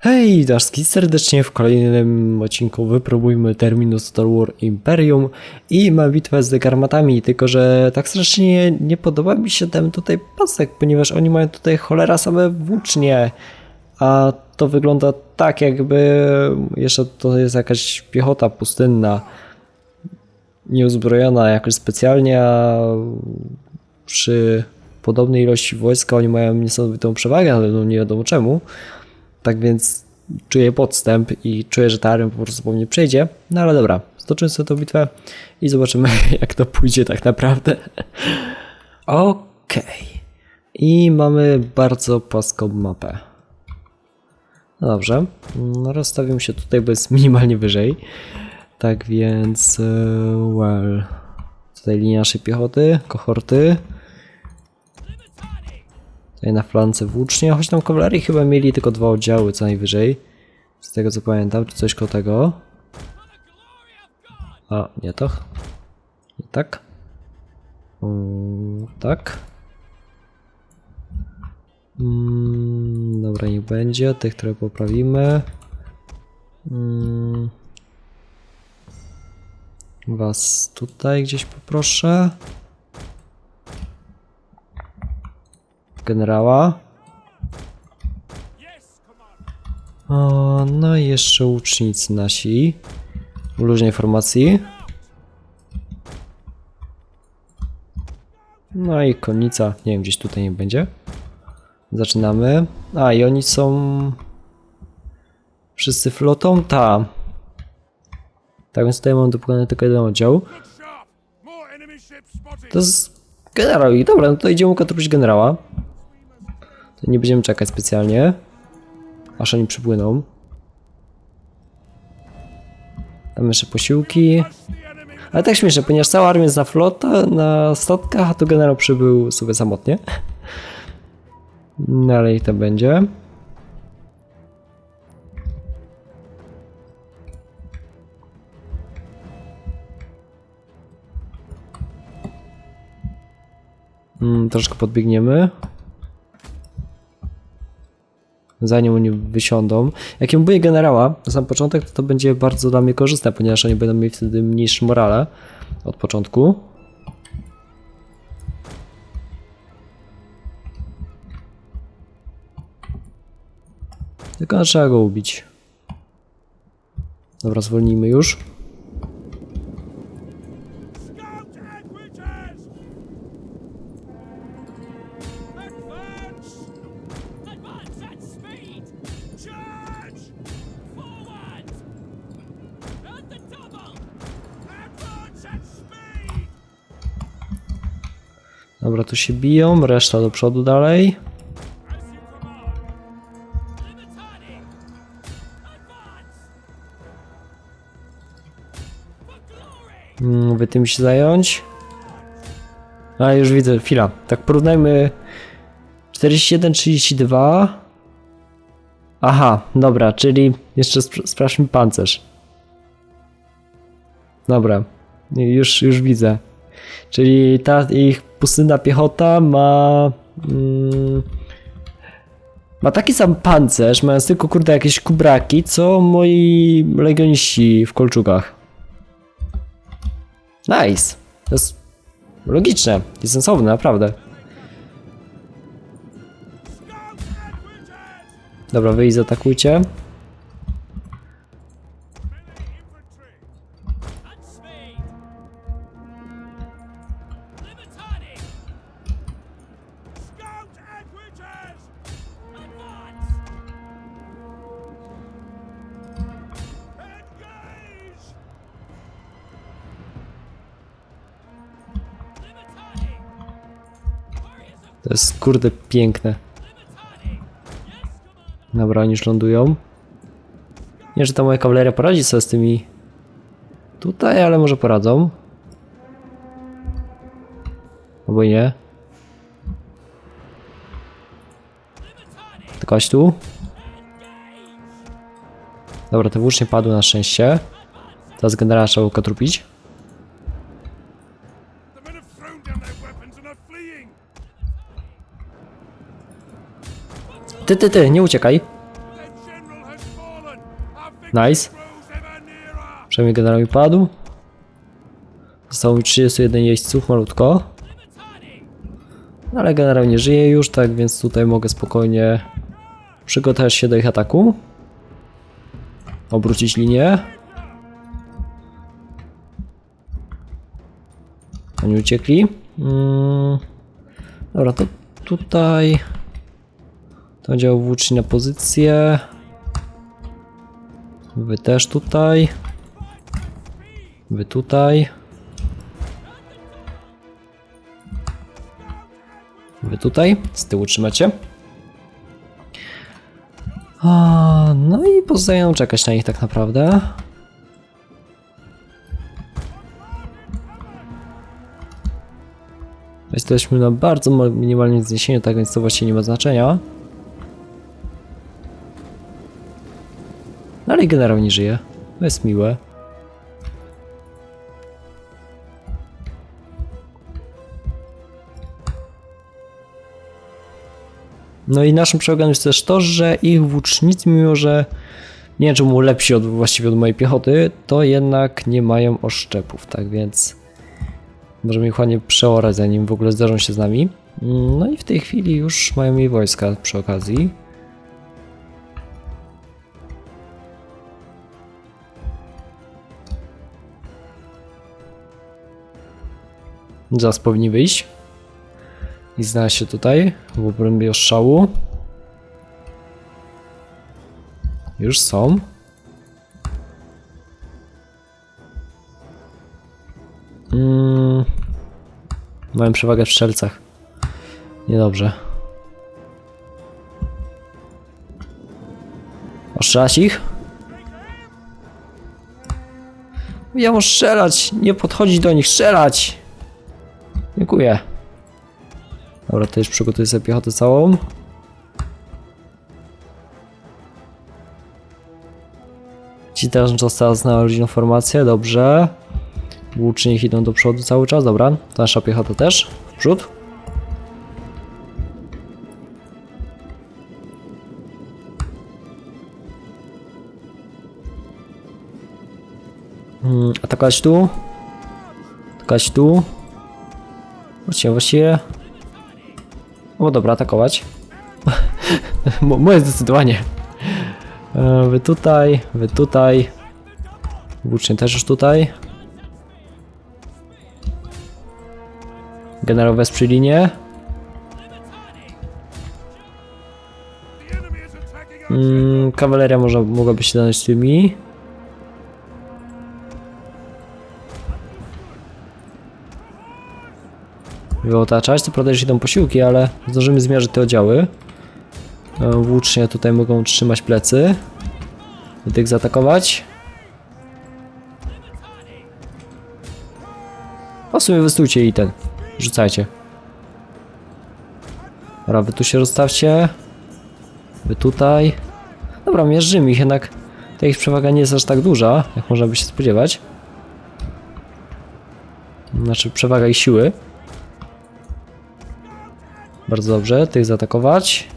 Hej, Daszki, serdecznie w kolejnym odcinku wypróbujmy terminus Star War Imperium i ma bitwę z dekarmatami, tylko że tak strasznie nie podoba mi się ten tutaj pasek, ponieważ oni mają tutaj cholera same włócznie, a to wygląda tak jakby jeszcze to jest jakaś piechota pustynna, nieuzbrojona jakoś specjalnie, a przy podobnej ilości wojska oni mają niesamowitą przewagę, ale no nie wiadomo czemu. Tak więc czuję podstęp i czuję, że ta armia po prostu po mnie przejdzie. No ale dobra, stoczymy sobie tę bitwę i zobaczymy jak to pójdzie tak naprawdę. Okej. I mamy bardzo płaską mapę. No dobrze, no rozstawiam się tutaj, bo jest minimalnie wyżej. Tak więc, e, well, tutaj linia naszej piechoty, kohorty. Tutaj na flance włócznie, choć tam kawalerii chyba mieli tylko dwa oddziały co najwyżej. Z tego co pamiętam, czy coś koło tego. A, nie to. Nie tak. Mm, tak. Mm, dobra, niech będzie. Tych, które poprawimy. Mm. Was tutaj gdzieś poproszę. Generała. O, no i jeszcze łucznicy nasi. Luźnej formacji. No i konica, nie wiem, gdzieś tutaj nie będzie. Zaczynamy. A, i oni są... Wszyscy flotą? Ta. Tak więc tutaj mam do pokonania tylko jeden oddział. To jest generał i dobra, no to idziemy ukatrupić generała. To nie będziemy czekać specjalnie. Aż oni przypłyną. Tam jeszcze posiłki. Ale tak śmieszne, ponieważ cała armia jest na flota, na statkach, a tu generał przybył sobie samotnie. No ale ich to będzie. Mm, troszkę podbiegniemy. Zanim oni wysiądą. Jak ja generała na sam początek, to to będzie bardzo dla mnie korzystne, ponieważ oni będą mieli wtedy mniejszy morale od początku. Tylko trzeba go ubić. Dobra, zwolnijmy już. Dobra, tu się biją, reszta do przodu dalej. Mm, Wy tym się zająć. A już widzę, chwila. Tak porównajmy 41-32. Aha, dobra, czyli jeszcze sp sprawdźmy pancerz. Dobra, już, już widzę. Czyli ta ich pustynna piechota ma... Mm, ma taki sam pancerz, mając tylko kurde jakieś kubraki, co moi legioniści w kolczugach. Nice. To jest logiczne i sensowne, naprawdę. Dobra, wy zaatakujcie. To jest kurde piękne. Dobra, oni już lądują. Nie, że ta moja kawaleria poradzi sobie z tymi tutaj, ale może poradzą. Albo nie. Aś tu. Dobra, te włócznie padły na szczęście. Teraz generała trzeba ukatrupić. Ty, ty, ty, nie uciekaj. Nice. Przynajmniej generał mi padł. Zostało mi 31 jeźdźców, malutko. No, ale generał nie żyje już, tak więc tutaj mogę spokojnie przygotować się do ich ataku. Obrócić linię. Oni uciekli. Mm. Dobra, to tutaj... To dział włóczni na pozycję. Wy też tutaj. Wy tutaj. Wy tutaj. Z tyłu trzymacie. A, no i pozostaje nam czekać na nich tak naprawdę. Jesteśmy na bardzo ma- minimalnym zniesieniu, tak więc to właściwie nie ma znaczenia. No ale i generał nie żyje. To jest miłe. No i naszym przewagą jest też to, że ich włócznicy, mimo że nie wiem czemu lepsi od, właściwie od mojej piechoty, to jednak nie mają oszczepów, tak więc możemy ich ładnie przeorać zanim w ogóle zdarzą się z nami. No i w tej chwili już mają jej wojska przy okazji. Zaraz powinni wyjść i znaleźć się tutaj w obrębie ostrzału. Już są. Mm. Mają przewagę w strzelcach. Niedobrze. Ostrzelać ich? Ja muszę strzelać! Nie podchodzić do nich, strzelać! Dziękuję. Dobra, to już przygotuję sobie piechotę całą. Ci też została znaleźć informację, dobrze. Niech idą do przodu cały czas, dobra. To nasza piechota też, w przód. Hmm, atakować tu. Atakować tu. Właściwie, właściwie... O dobra, atakować. Mo- Moje zdecydowanie. E, Wy tutaj, wy tutaj. Włócznie też już tutaj. Generał wesprze linię. Mm, kawaleria może, mogłaby się zanąć z tymi. Wyotaczać, co prawda już idą posiłki, ale zdążymy zmierzyć te oddziały. E, Włócznie tutaj mogą trzymać plecy. I tych zaatakować. O w sumie wystójcie i ten. Rzucajcie. Dobra, wy tu się rozstawcie. Wy tutaj. Dobra, mierzymy ich, jednak ta ich przewaga nie jest aż tak duża, jak można by się spodziewać. Znaczy przewaga ich siły. Bardzo dobrze, tych zaatakować.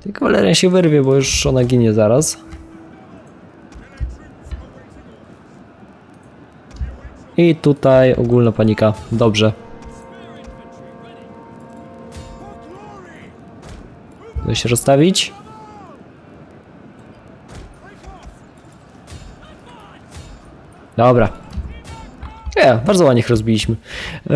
Tej kawaleria się wyrwie, bo już ona ginie zaraz. I tutaj ogólna panika. Dobrze. Chcę się rozstawić. Dobra. Nie, bardzo ładnie ich rozbiliśmy. E,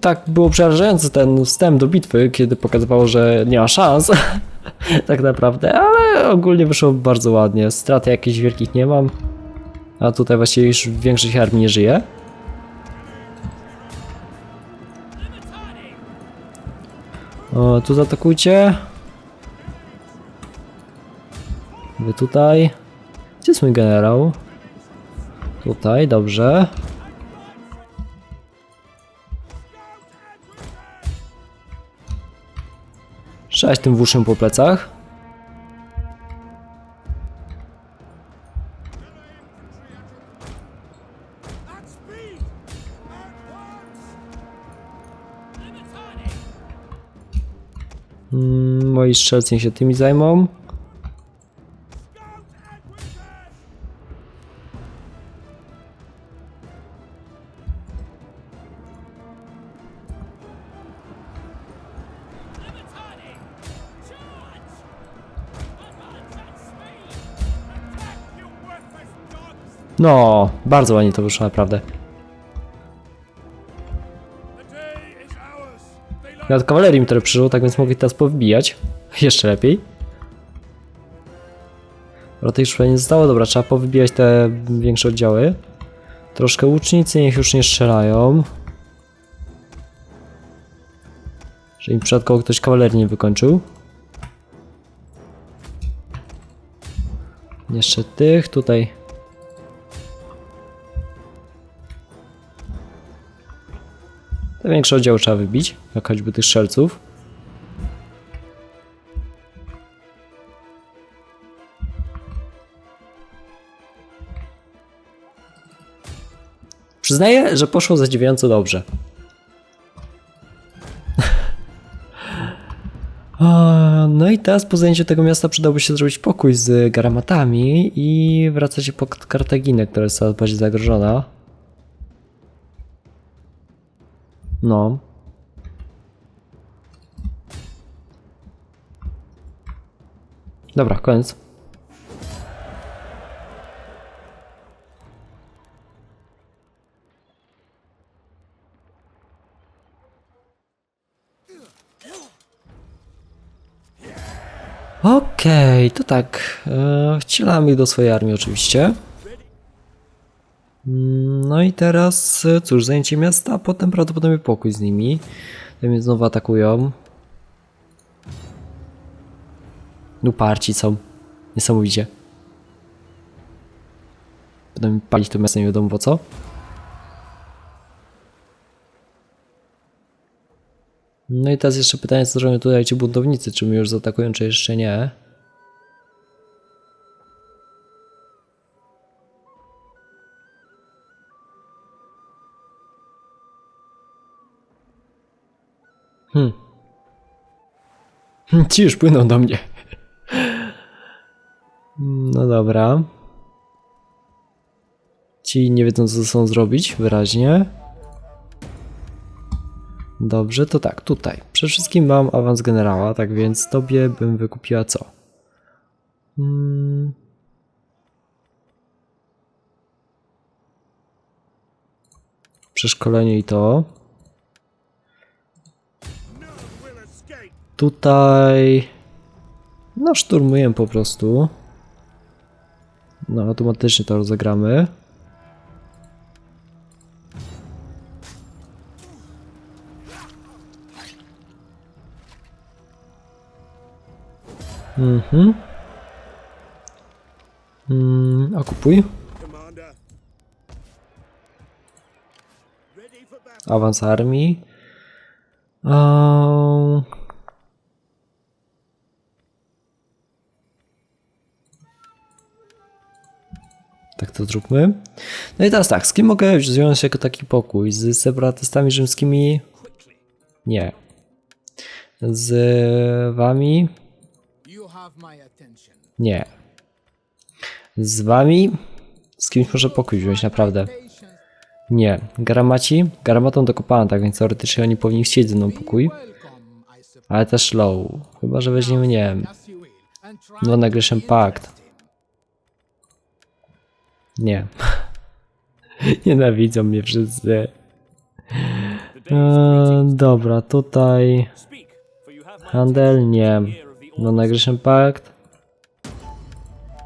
tak było przerażający ten wstęp do bitwy, kiedy pokazywało, że nie ma szans. tak naprawdę, ale ogólnie wyszło bardzo ładnie. Straty jakichś wielkich nie mam. A tutaj właściwie już większość armii nie żyje. O, tu zaatakujcie. Wy tutaj. Gdzie jest mój generał? Tutaj, dobrze. Sześć tym włócznym po plecach. Mm, moi strzelcy się tymi zajmą. No, bardzo ładnie to wyszło, naprawdę. Nawet kawalerii mi trochę przyszło, tak więc mogli teraz powbijać. Jeszcze lepiej. To już nie zostało. Dobra, trzeba powybijać te większe oddziały. Troszkę łucznicy, niech już nie strzelają. Mi przypadkowo ktoś kawalerii nie wykończył. Jeszcze tych tutaj. Te większe oddziały trzeba wybić, jak choćby tych strzelców. Przyznaję, że poszło zadziwiająco dobrze. No i teraz po zajęciu tego miasta przydałby się zrobić pokój z garamatami i wracać pod Kartaginę, która jest coraz bardziej zagrożona. No. Dobra, koniec. Okej, to tak. E, wcielam ich do swojej armii oczywiście. Mm, No i teraz, e, cóż, zajęcie miasta, a potem prawdopodobnie pokój z nimi. Mnie znowu atakują. Uparci są. Niesamowicie. Będą mi palić to miasto nie wiadomo po co. No i teraz jeszcze pytanie, co zrobią tutaj ci buntownicy, czy mnie już zaatakują, czy jeszcze nie. Hmm. Hmm, Ci już płyną do mnie. No dobra. Ci nie wiedzą, co sobą zrobić, wyraźnie. Dobrze, to tak, tutaj. Przede wszystkim mam awans generała, tak więc tobie bym wykupiła co? Hmm. Przeszkolenie i to. Tutaj. No, szturmuję po prostu. No, automatycznie to rozegramy. Mhm. Mm, for battle. Awans armii. Eee, to zróbmy. No i teraz tak, z kim mogę wziąć jako taki pokój? Z separatystami rzymskimi? Nie. Z wami? Nie. Z wami? Z kimś może pokój wziąć, naprawdę. Nie. Garamaci? Garamatą dokopałem, tak więc teoretycznie oni powinni chcieć ze mną pokój. Ale też low. Chyba, że weźmiemy, nie wiem, No be Pact. Nie. Nienawidzą mnie wszyscy. Eee, dobra, tutaj handel, nie. No Nagration Pact.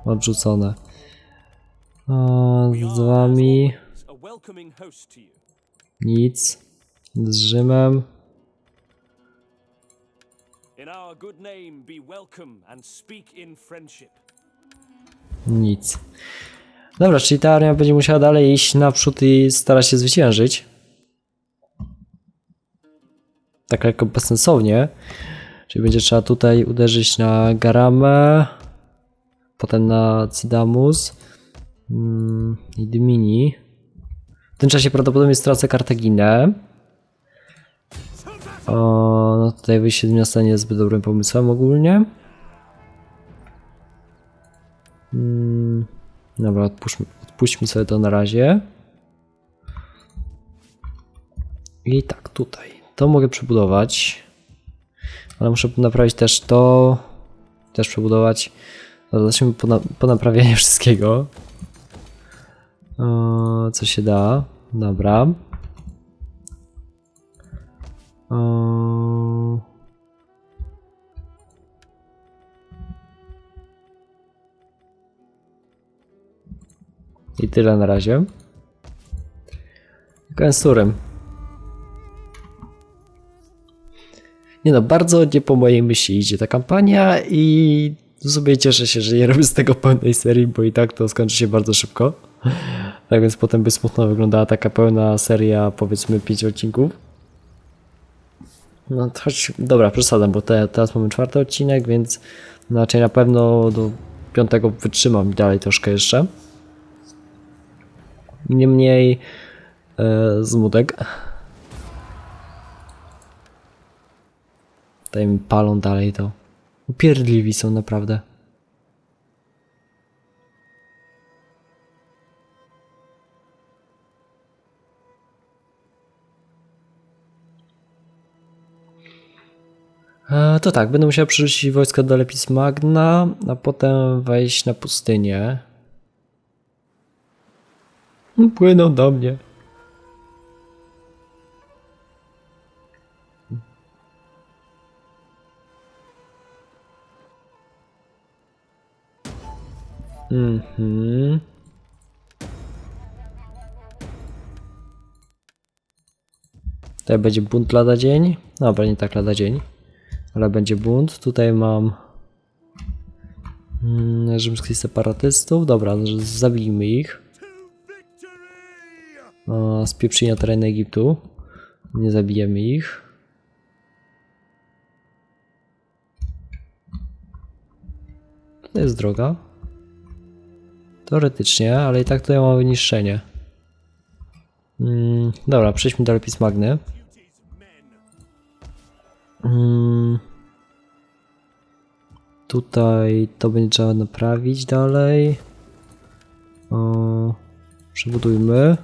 Odrzucone. Eee, z wami nic. Z Rzymem nic. Dobra, czyli ta armia będzie musiała dalej iść naprzód i starać się zwyciężyć. Tak lekko bezsensownie. Czyli będzie trzeba tutaj uderzyć na Garamę, potem na Cidamus mm, i Dymini. W tym czasie prawdopodobnie stracę Kartaginę. O, no tutaj wyjście z miasta nie jest zbyt dobrym pomysłem ogólnie. Mm, dobra, odpuśćmy, odpuśćmy sobie to na razie. I tak, tutaj. To mogę przebudować. Ale muszę naprawić też to. Też przebudować. Dobra, Zacznijmy po, na, po naprawianiu wszystkiego. E, co się da? Dobra. E, I tyle na razie. Turem. Nie no, bardzo nie po mojej myśli idzie ta kampania i sobie cieszę się, że nie robię z tego pełnej serii, bo i tak to skończy się bardzo szybko. Tak więc potem by smutno wyglądała taka pełna seria, powiedzmy 5 odcinków. No choć, dobra, przesadzam, bo te, teraz mamy czwarty odcinek, więc raczej na pewno do piątego wytrzymam dalej troszkę jeszcze. Niemniej e, zmutek. Tutaj mi palą dalej to. Upierdliwi są naprawdę. E, To tak, będę musiał przerzucić wojska do Lepis Magna, a potem wejść na pustynię. Płyną do mnie. Mhm. Tutaj będzie bunt lada dzień. Dobra, nie tak lada dzień. Ale będzie bunt. Tutaj mam mm, rzymskich separatystów. Dobra, z- zabijmy ich. O, spieprzyli na tereny Egiptu. Nie zabijemy ich. To jest droga. Teoretycznie, ale i tak tutaj mamy wyniszczenie. Mm, dobra, przejdźmy do Lepis Magny. Mm, tutaj to będzie trzeba naprawić dalej. O, przebudujmy.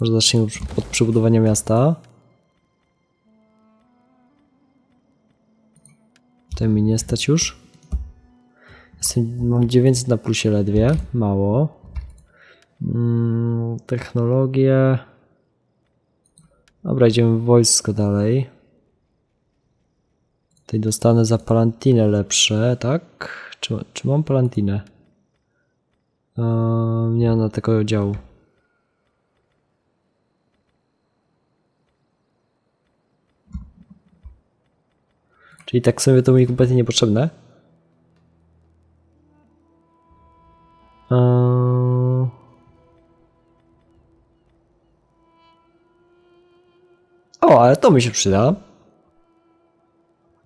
Może zacznijmy od przebudowania miasta. Tutaj mi nie stać już. Jestem, mam 900 na plusie ledwie, mało. Mm, technologie. Dobra, idziemy w wojsko dalej. Tutaj dostanę za palantinę lepsze, tak? Czy, czy mam palantinę? Eee, nie na tego działu. Czyli tak sobie to mi kompletnie niepotrzebne. Eee... O, ale to mi się przyda.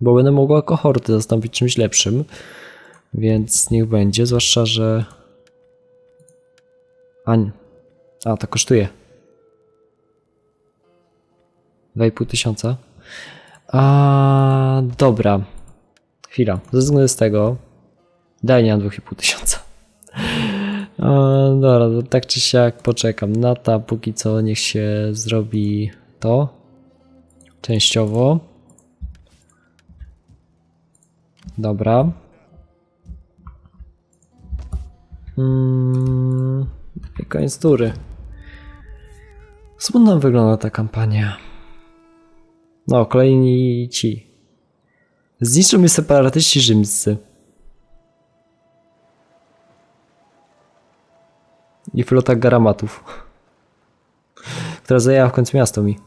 Bo będę mogła kohorty zastąpić czymś lepszym. Więc niech będzie, zwłaszcza, że... A, nie. A to kosztuje. 2,5 tysiąca. A, dobra. Chwila. Względu z tego. Daj nie mam 2,5 tysiąca. A, dobra, to tak czy siak poczekam na ta, póki co niech się zrobi to. Częściowo. Dobra. Mm, I koniec tury. Smutno wygląda ta kampania. No, kolejni ci. Zniszczą mnie separatyści rzymscy. I flota garamatów. Która zajęła w końcu miasto mi.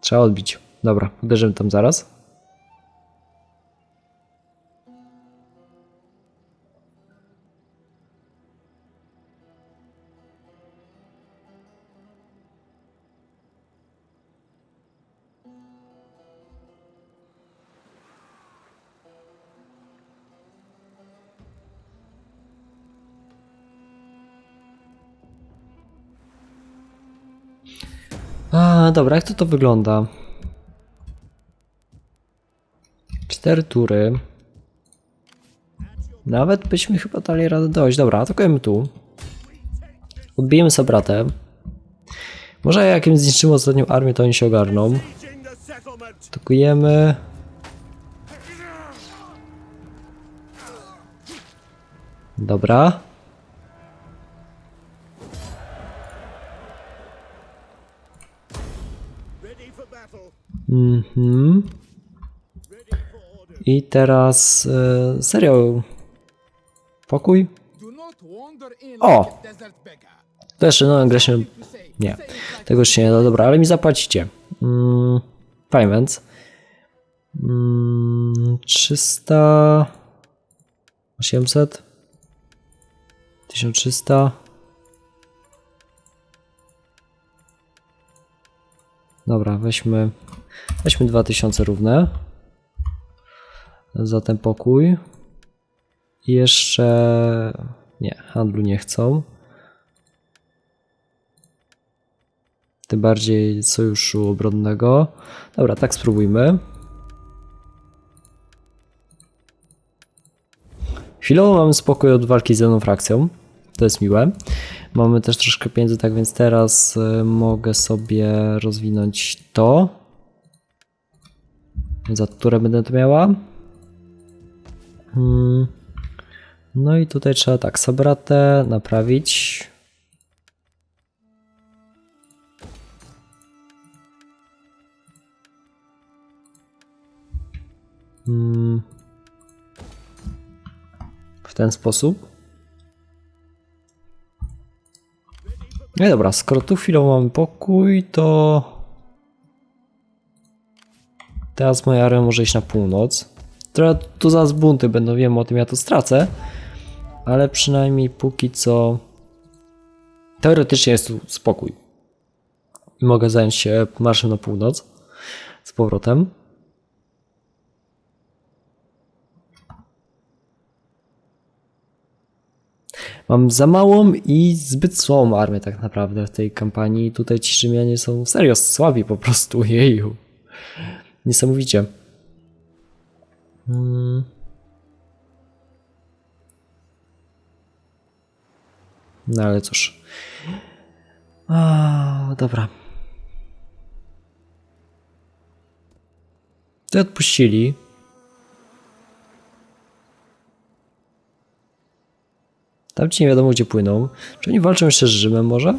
Trzeba odbić. Dobra, uderzymy tam zaraz. A, dobra, jak to to wygląda? Cztery tury. Nawet byśmy chyba dali radę dojść. Dobra, atakujemy tu. Odbijemy Sabratę. Może jak im zniszczymy ostatnią armię, to oni się ogarną. Atakujemy. Dobra. Mhm. I teraz e, serial. Pokój? O! jeszcze no, gra się. Nie, tego się nie da. Dobra, ale mi zapłacicie. Mm, payments. Mm, 300. 800. 1300. Dobra, weźmy. Weźmy 2000 równe. Za ten pokój. I jeszcze. Nie, handlu nie chcą. Tym bardziej sojuszu obronnego. Dobra, tak spróbujmy. Chwilowo mamy spokój od walki z jedną frakcją. To jest miłe. Mamy też troszkę pieniędzy, tak więc teraz y, mogę sobie rozwinąć to. Za które będę to miała. Hmm. No i tutaj trzeba tak, sabratę naprawić. Mm. W ten sposób. No i dobra, skoro tu chwilą mamy pokój, to teraz moja armia może iść na północ. Trochę tu zaraz bunty będą, wiem o tym, ja to stracę, ale przynajmniej póki co teoretycznie jest tu spokój. I mogę zająć się marszem na północ z powrotem. Mam za małą i zbyt słabą armię tak naprawdę w tej kampanii. Tutaj ci Rzymianie są serio słabi po prostu, jeju. Niesamowicie. Hmm. No ale cóż. A, dobra. To odpuścili. Tam ci nie wiadomo gdzie płyną. Czy oni walczą jeszcze z Rzymem może?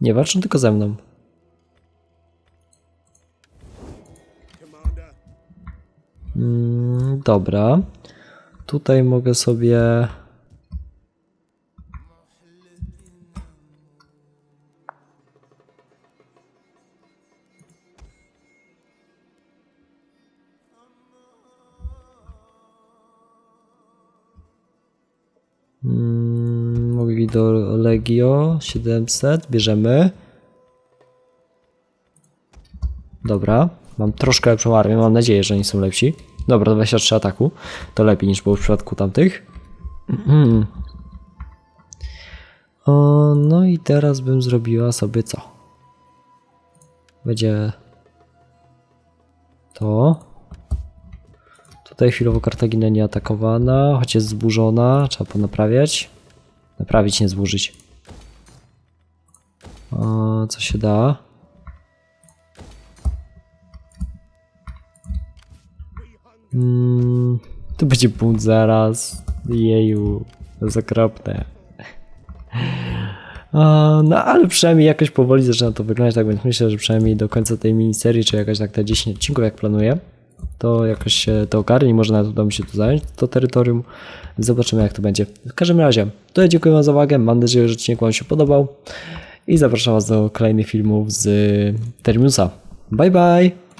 Nie, walczą tylko ze mną. Dobra. Tutaj mogę sobie. Mm, mogę iść do Legio 700, bierzemy. Dobra, mam troszkę lepszą armię, mam nadzieję, że oni są lepsi. Dobra, 23 ataku, to lepiej niż było w przypadku tamtych. Mhm. O, no i teraz bym zrobiła sobie co? Będzie to. Tutaj chwilowo Kartagina nie atakowana, choć jest zburzona, trzeba ponaprawiać. Naprawić, nie zburzyć. O, co się da? Mm, tu będzie bunt zaraz. Jeju, to jest okropne. No ale przynajmniej jakoś powoli zaczyna to wyglądać, tak więc myślę, że przynajmniej do końca tej miniserii, czy jakoś tak te 10 odcinków jak planuję, to jakoś się to ogarnie może nawet uda mi się to zająć, to terytorium. Zobaczymy jak to będzie. W każdym razie, to ja dziękuję za uwagę, mam nadzieję, że odcinek Wam się podobał i zapraszam Was do kolejnych filmów z Terminusa. Bye bye!